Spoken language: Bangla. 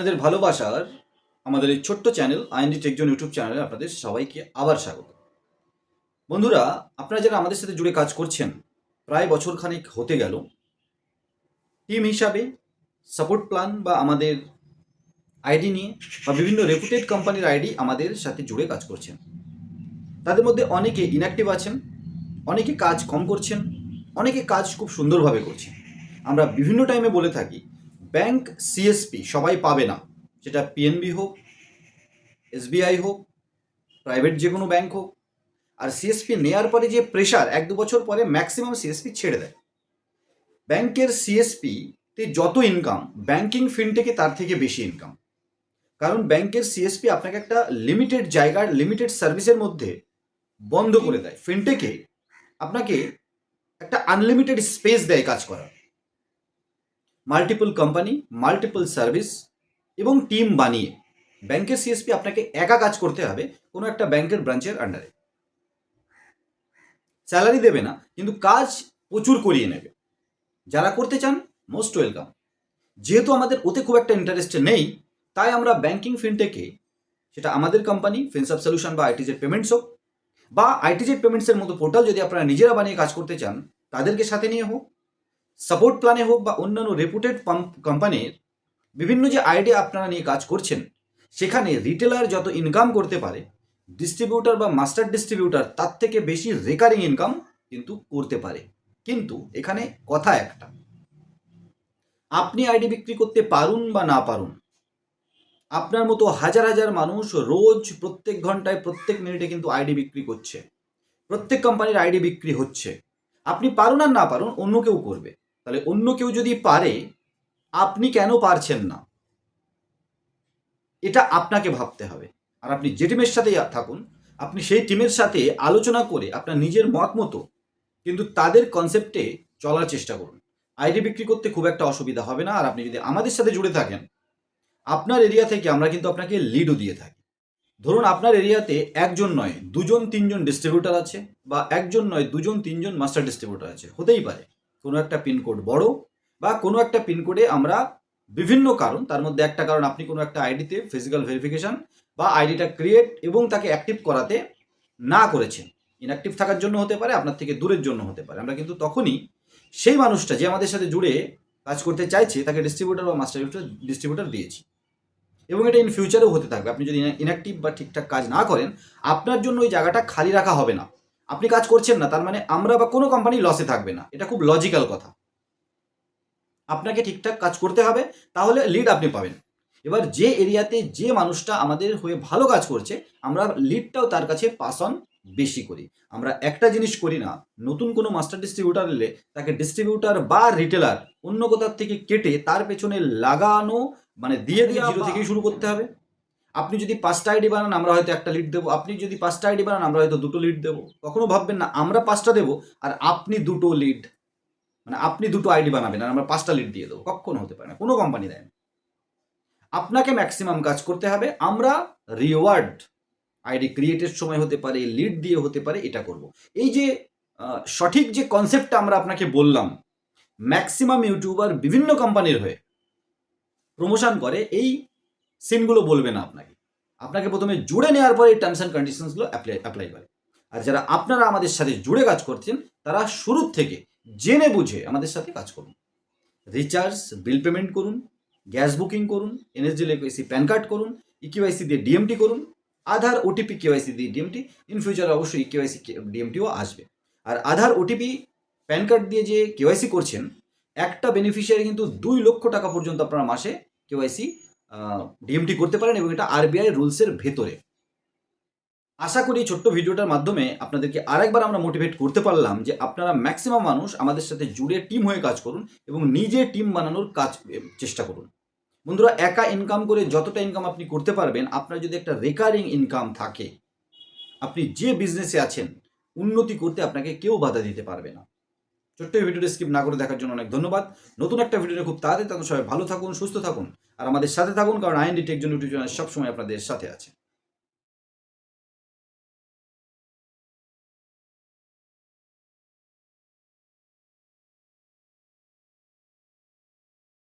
আপনাদের ভালোবাসার আমাদের এই ছোট্ট চ্যানেল আইএনডি টেকজন ইউটিউব চ্যানেলে আপনাদের সবাইকে আবার স্বাগত। বন্ধুরা, আপনারা যারা আমাদের সাথে জুড়ে কাজ করছেন, প্রায় বছর খানিক হতে গেল। টিম হিসাবে সাপোর্ট প্ল্যান বা আমাদের আইডি নিয়ে বা বিভিন্ন রেপুটেড কোম্পানির আইডি আমাদের সাথে জুড়ে কাজ করছেন। তাদের মধ্যে অনেকে ইনঅ্যাক্টিভ আছেন, অনেকে কাজ কম করছেন, অনেকে কাজ খুব সুন্দরভাবে করছেন। আমরা বিভিন্ন টাইমে বলে থাকি ব্যাংক সিএসপি সবাই পাবে না। সেটা পিএনবি হোক এসবিআই হোক প্রাইভেট যে কোনো ব্যাংক হোক। আর সিএসপি নেয়ার পরে যে প্রেশার এক দু বছর পরে ম্যাক্সিমাম সিএসপি ছেড়ে দেয়। ব্যাংকের সিএসপি তে যত ইনকাম ব্যাংকিং ফিনটেকে তার থেকে বেশি ইনকাম কারণ ব্যাংকের সিএসপি আপনাকে একটা লিমিটেড জায়গার লিমিটেড সার্ভিসের মধ্যে বন্ধ করে দেয়। ফিনটেকে আপনাকে একটা আনলিমিটেড স্পেস দেয় কাজ করার। মাল্টিপল কোম্পানি মাল্টিপল সার্ভিস এবং টিম বানিয়ে ব্যাংকের সিএসপি আপনাকে একা কাজ করতে হবে কোনো একটা ব্যাংকের ব্রাঞ্চের আন্ডারে স্যালারি দেবে না, কিন্তু কাজ প্রচুর করিয়ে নেবে। যারা করতে চান মোস্ট ওয়েলকাম যেহেতু আমাদের ওতে খুব একটা ইন্টারেস্ট নেই, তাই আমরা ব্যাংকিং ফিনটেকে সেটা আমাদের কোম্পানি ফিনসাব সলিউশন বা আইটিজেড পেমেন্টস হোক বা আইটিজেড পেমেন্টসের মতো পোর্টাল যদি আপনারা নিজেরা বানিয়ে কাজ করতে চান, তাদেরকে সাথে নিয়ে হোক সাপোর্ট প্ল্যানে হোক বা অন্যান্য রেপুটেড কোম্পানির বিভিন্ন যে আইডিয়া আপনারা নিয়ে কাজ করছেন, সেখানে রিটেলার যত ইনকাম করতে পারে ডিস্ট্রিবিউটার বা মাস্টার ডিস্ট্রিবিউটার তার থেকে বেশি রেকারিং ইনকাম কিন্তু করতে পারে। কিন্তু এখানে কথা একটা, আপনি আইডি বিক্রি করতে পারুন বা না পারুন, আপনার মতো হাজার হাজার মানুষ রোজ প্রত্যেক ঘন্টায় প্রত্যেক মিনিটে কিন্তু আইডি বিক্রি করছে, প্রত্যেক কোম্পানির আইডি বিক্রি হচ্ছে, আপনি পারুন আর না পারুন অন্য কেউ করবে। তাহলে অন্য কেউ যদি পারে, আপনি কেন পারছেন না? এটা আপনাকে ভাবতে হবে। আর আপনি যে টিমের সাথেই থাকুন, আপনি সেই টিমের সাথে আলোচনা করে আপনার নিজের মত মতো কিন্তু তাদের কনসেপ্টে চলার চেষ্টা করুন। আইডি বিক্রি করতে খুব একটা অসুবিধা হবে না। আর আপনি যদি আমাদের সাথে জুড়ে থাকেন, আপনার এরিয়া থেকে আমরা কিন্তু আপনাকে লিডও দিয়ে থাকি। ধরুন আপনার এরিয়াতে একজন নয়, দুজন, তিনজন ডিস্ট্রিবিউটার আছে বা একজন নয়, দুজন, তিনজন মাস্টার ডিস্ট্রিবিউটার আছে। হতেই পারে। কোনো একটা পিনকোড বড় বা কোনো একটা পিনকোডে আমরা বিভিন্ন কারণ, তার মধ্যে একটা কারণ আপনি কোনো একটা আইডিতে ফিজিক্যাল ভেরিফিকেশন বা আইডিটা ক্রিয়েট এবং তাকে অ্যাক্টিভ করাতে না করেছেন। ইনঅ্যাক্টিভ থাকার জন্য হতে পারে, আপনার থেকে দূরের জন্য হতে পারে। আমরা কিন্তু তখনই সেই মানুষটা যে আমাদের সাথে জুড়ে কাজ করতে চাইছে, তাকে ডিস্ট্রিবিউটার বা মাস্টার ডিস্ট্রিবিউটার দিয়েছি। এবং এটা ইন ফিউচারেও হতে থাকবে। আপনি যদি ইনঅ্যাক্টিভ বা ঠিকঠাক কাজ না করেন, আপনার জন্য ওই জায়গাটা খালি রাখা হবে না। আপনি কাজ করছেন না তার মানে আমরা বা কোনো কোম্পানি লসে থাকবে না। এটা খুব লজিক্যাল কথা। আপনাকে ঠিকঠাক কাজ করতে হবে তাহলে লিড আপনি পাবেন। এবার যে এরিয়াতে যে মানুষটা আমাদের হয়ে ভালো কাজ করছে আমরা লিডটাও তার কাছে পাস অন বেশি করি। আমরা একটা জিনিস করি না নতুন কোনো মাস্টার ডিস্ট্রিবিউটার এলে তাকে ডিস্ট্রিবিউটার বা রিটেলার অন্য কোথার থেকে কেটে তার পেছনে লাগানো মানে দিয়ে দিয়ে জিরো থেকেই শুরু করতে হবে। আপনি যদি পাঁচটা আইডি বানান, আমরা হয়তো একটা লিড দেবো। আপনি যদি পাঁচটা আইডি বানান, আমরা হয়তো দুটো লিড দেবো। কখনো ভাববেন না, আমরা পাঁচটা দেবো আর আপনি দুটো লিড মানে আপনি দুটো আইডি বানাবেন আর আমরা পাঁচটা লিড দিয়ে দেবো। কখনো হতে পারে না, কোনো কোম্পানি দেয় না। আপনাকে ম্যাক্সিমাম কাজ করতে হবে, আমরা রিওয়ার্ড আইডি ক্রিয়েটের সময় হতে পারে লিড দিয়ে হতে পারে, এটা করব। এই যে সঠিক যে কনসেপ্টটা আমরা আপনাকে বললাম ম্যাক্সিমাম ইউটিউবার বিভিন্ন কোম্পানির হয়ে প্রমোশন করে, এই সিনগুলো বলবে না আপনাকে। আপনাকে প্রথমে জুড়ে নেওয়ার পরে এই টার্মস অ্যান্ড কন্ডিশনসগুলো অ্যাপ্লাই অ্যাপ্লাই করে। আর যারা আপনারা আমাদের সাথে জুড়ে কাজ করছেন, তারা শুরুর থেকে জেনে বুঝে আমাদের সাথে কাজ করুন। রিচার্জ বিল পেমেন্ট করুন গ্যাস বুকিং করুন N S D K Y C PAN card করুন ইকিওয়াইসি দিয়ে ডিএমটি করুন, Aadhaar O T P K Y C দিয়ে ডিএমটি ইন ফিউচারে অবশ্যই কেওয়াইসি ডিএমটিও আসবে। আর আধার ওটিপি প্যান কার্ড দিয়ে যে কেওয়াইসি করছেন, একটা বেনিফিশিয়ারি কিন্তু দুই লক্ষ টাকা পর্যন্ত আপনারা মাসে কেওয়াইসি ডিএমটি করতে পারেন এবং এটা আরবিআই রুলসের ভেতরে। আশা করি ছোট্ট ভিডিওটার মাধ্যমে আপনাদেরকে আরেকবার আমরা মোটিভেট করতে পারলাম যে আপনারা ম্যাক্সিমাম মানুষ আমাদের সাথে জুড়ে টিম হয়ে কাজ করুন এবং নিজে টিম বানানোর কাজ চেষ্টা করুন। বন্ধুরা, একা ইনকাম করে যতটা ইনকাম আপনি করতে পারবেন, আপনার যদি একটা রেকারিং ইনকাম থাকে, আপনি যে বিজনেসে আছেন, উন্নতি করতে আপনাকে কেউ বাধা দিতে পারবে না। ছোট্ট এই ভিডিওটি স্কিপ না করে দেখার জন্য অনেক ধন্যবাদ। নতুন একটা ভিডিও খুব তাড়াতাড়ি তখন সবাই ভালো থাকুন, সুস্থ থাকুন, আর আমাদের সাথে থাকুন, কারণ আইএনডি টেকজন ইউটিউব চ্যানেল সবসময় আপনাদের সাথে আছে।